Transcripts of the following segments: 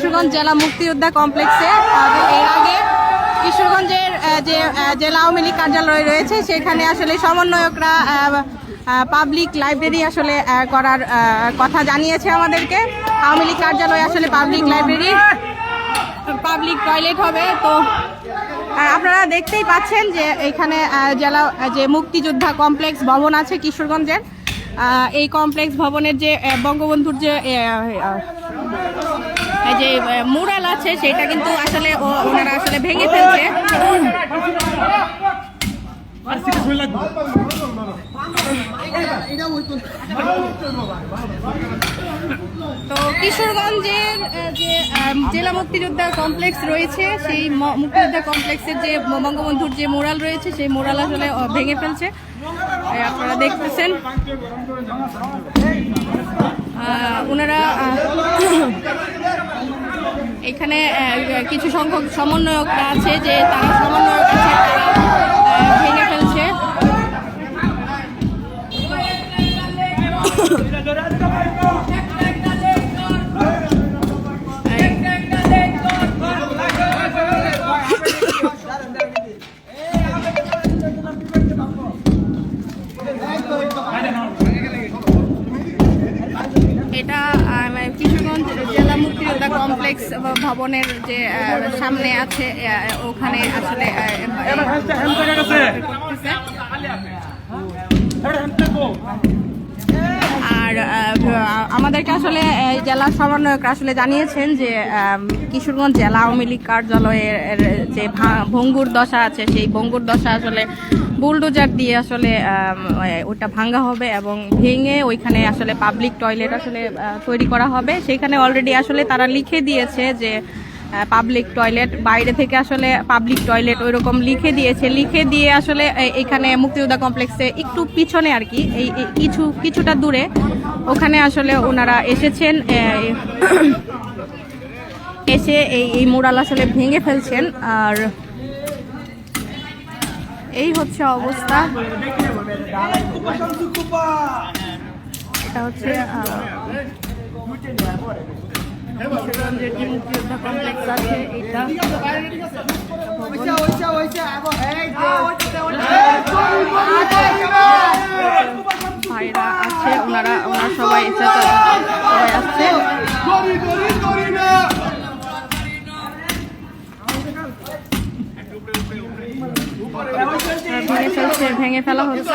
কিশোরগঞ্জ জেলা মুক্তিযোদ্ধা কমপ্লেক্সে এর আগে কিশোরগঞ্জের যে জেলা আওয়ামী লীগ কার্যালয় রয়েছে, সেখানে আসলে সমন্বয়করা পাবলিক লাইব্রেরি আসলে করার কথা জানিয়েছে আমাদেরকে। আওয়ামী লীগ কার্যালয় আসলে পাবলিক লাইব্রেরি পাবলিক টয়লেট হবে, তো আপনারা দেখতেই পাচ্ছেন যে এখানে জেলা যে মুক্তিযোদ্ধা কমপ্লেক্স ভবন আছে কিশোরগঞ্জের এই কমপ্লেক্স ভবনের যে বঙ্গবন্ধুর যে যে মুরাল আছে, সেটা কিন্তু আসলে ওনারা আসলে ভেঙে ফেলছে। তো কিশোরগঞ্জের যে জেলা মুক্তিযোদ্ধা কমপ্লেক্স রয়েছে, সেই মুক্তিযোদ্ধা কমপ্লেক্সের যে বঙ্গবন্ধুর যে মোরাল রয়েছে, সেই মোরাল আসলে ভেঙে ফেলছে। আপনারা দেখতেছেন। ওনারা এখানে কিছু সংখ্যক সমন্বয়করা আছে যে তারা সমন্বয়ক আছে তারা ভেঙে ফেলছে। ভবনের যে সামনে আছে ওখানে আসলে করতেছে। আমাদেরকে আসলে জেলা সমন্বয়করা আসলে জানিয়েছেন যে কিশোরগঞ্জ জেলা আওয়ামী লীগ কার্যালয়ের যে ভঙ্গুর দশা আছে, সেই ভঙ্গুর দশা আসলে বুলডোজার দিয়ে আসলে ওটা ভাঙ্গা হবে এবং ভেঙে ওইখানে আসলে পাবলিক টয়লেট আসলে তৈরি করা হবে। সেখানে অলরেডি আসলে তারা লিখে দিয়েছে যে পাবলিক টয়লেট, বাইরে থেকে আসলে পাবলিক টয়লেট ওই রকম লিখে দিয়েছে। লিখে দিয়ে আসলে এখানে মুক্তিযোদ্ধা কমপ্লেক্সে একটু পিছনে আর কি এই কিছু, কিছুটা দূরে ওখানে আসলে ওনারা এসেছেন এসে এই এই মোড়াল আসলে ভেঙে ফেলছেন, আর এই হচ্ছে অবস্থা। এটা হচ্ছে ভাইরা আছে ওনারা ওনারা সবাই এসে সবাই আসছে। ভেঙে ফেলছে ভেঙে ফেলা হচ্ছে।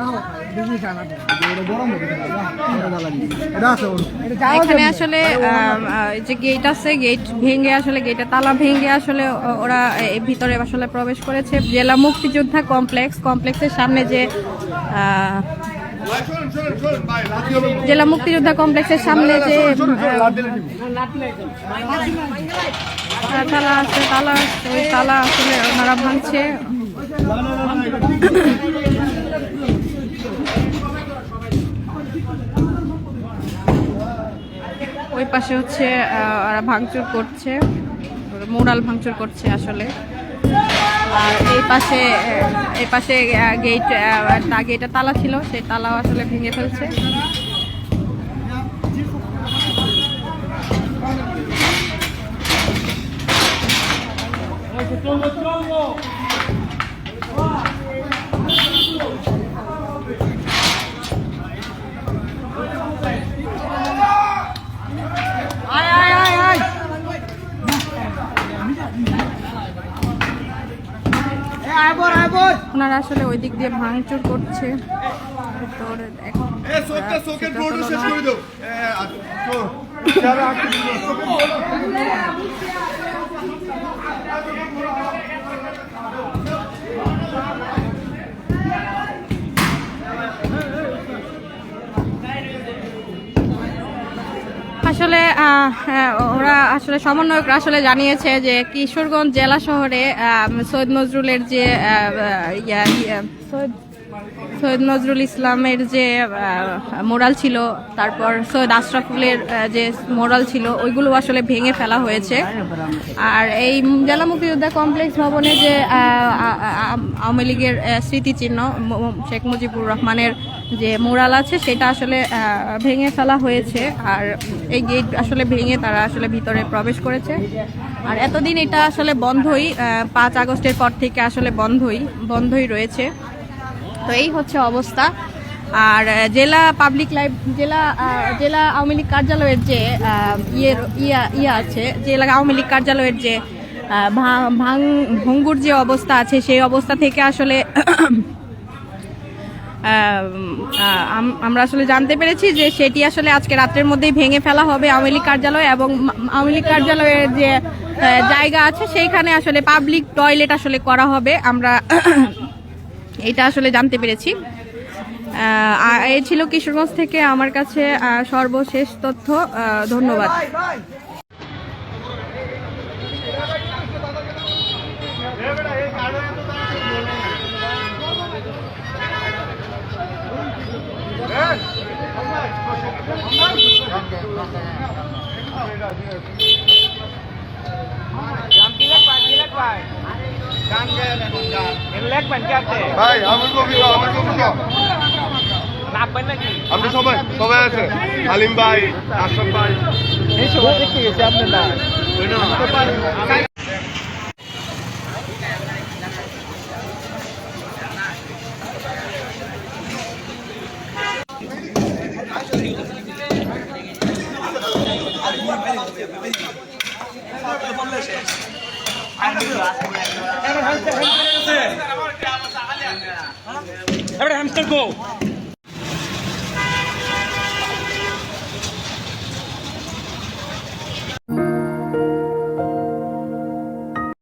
আহ, এখানে আসলে আম, আহ, যে গেট আছে গেট ভেঙে আসলে গেটে তালা ভেঙে আসলে ওরা ভিতরে আসলে প্রবেশ করেছে। জেলা মুক্তিযোদ্ধা কমপ্লেক্স কমপ্লেক্সের সামনে যে জেলা মুক্তিযোদ্ধা কমপ্লেক্সের সামনে যে তালা আছে তালা ওই তালা আসলে ওনারা ভাঙছে। ওই পাশে হচ্ছে ওরা ভাঙচুর করছে। মোরাল ভাঙচুর করছে আসলে। আর এই পাশে এই পাশে গেট আগে এটা তালা ছিল, সেই তালাও আসলে ভেঙে ফেলছে। ওনারা আসলে ওই দিক দিয়ে ভাঙচুর করছে। তোর এক- এ চোখটা চোখের সেটা ব্লড হলো শেষ না। করে দাও এ, আর- চো। আসলে আহ, হ্যাঁ, ওরা আসলে সমন্বয়করা আসলে জানিয়েছে যে কিশোরগঞ্জ জেলা শহরে সৈয়দ নজরুলের যে সৈয়দ নজরুল ইসলামের যে মোরাল ছিল, তারপর সৈয়দ আশরাফুলের যে মোরাল ছিল, ওইগুলো আসলে ভেঙে ফেলা হয়েছে। আর এই জেলা মুক্তিযোদ্ধা কমপ্লেক্স ভবনে যে আওয়ামী লীগের স্মৃতিচিহ্ন শেখ মুজিবুর রহমানের যে মোরাল আছে, সেটা আসলে ভেঙে ফেলা হয়েছে। আর এই গেট আসলে ভেঙে তারা আসলে ভিতরে প্রবেশ করেছে। আর এতদিন এটা আসলে বন্ধই পাঁচ আগস্টের পর থেকে আসলে বন্ধই বন্ধই রয়েছে। তো এই হচ্ছে অবস্থা। আর জেলা পাবলিক লাইফ জেলা জেলা আওয়ামী লীগ কার্যালয়ের যে ইয়ের ইয়া ইয়া আছে, জেলা আওয়ামী লীগ কার্যালয়ের যে ভা- ভাঙ, ভঙ্গুর যে অবস্থা আছে, সেই অবস্থা থেকে আসলে আমরা আসলে জানতে পেরেছি যে সেটি আসলে আজকে রাত্রের মধ্যেই ভেঙে ফেলা হবে আওয়ামী লীগ কার্যালয় এবং আওয়ামী লীগ কার্যালয়ের যে জায়গা আছে সেইখানে আসলে পাবলিক টয়লেট আসলে করা হবে। আমরা এটা আসলে জানতে পেরেছি। এই ছিল কিশোরগঞ্জ থেকে আমার কাছে সর্বশেষ তথ্য। ধন্যবাদ গান কি লেখবা কি লেখবা গান গায় এখন গান এর লেখবেন কি আছে ভাই, আমার কবি নাচবেন নাকি আমরা সবাই সবাই আছে। আলিম ভাই, আশরাফ ভাই। এই সময় দেখতে গেছি আপনি না Hamster go.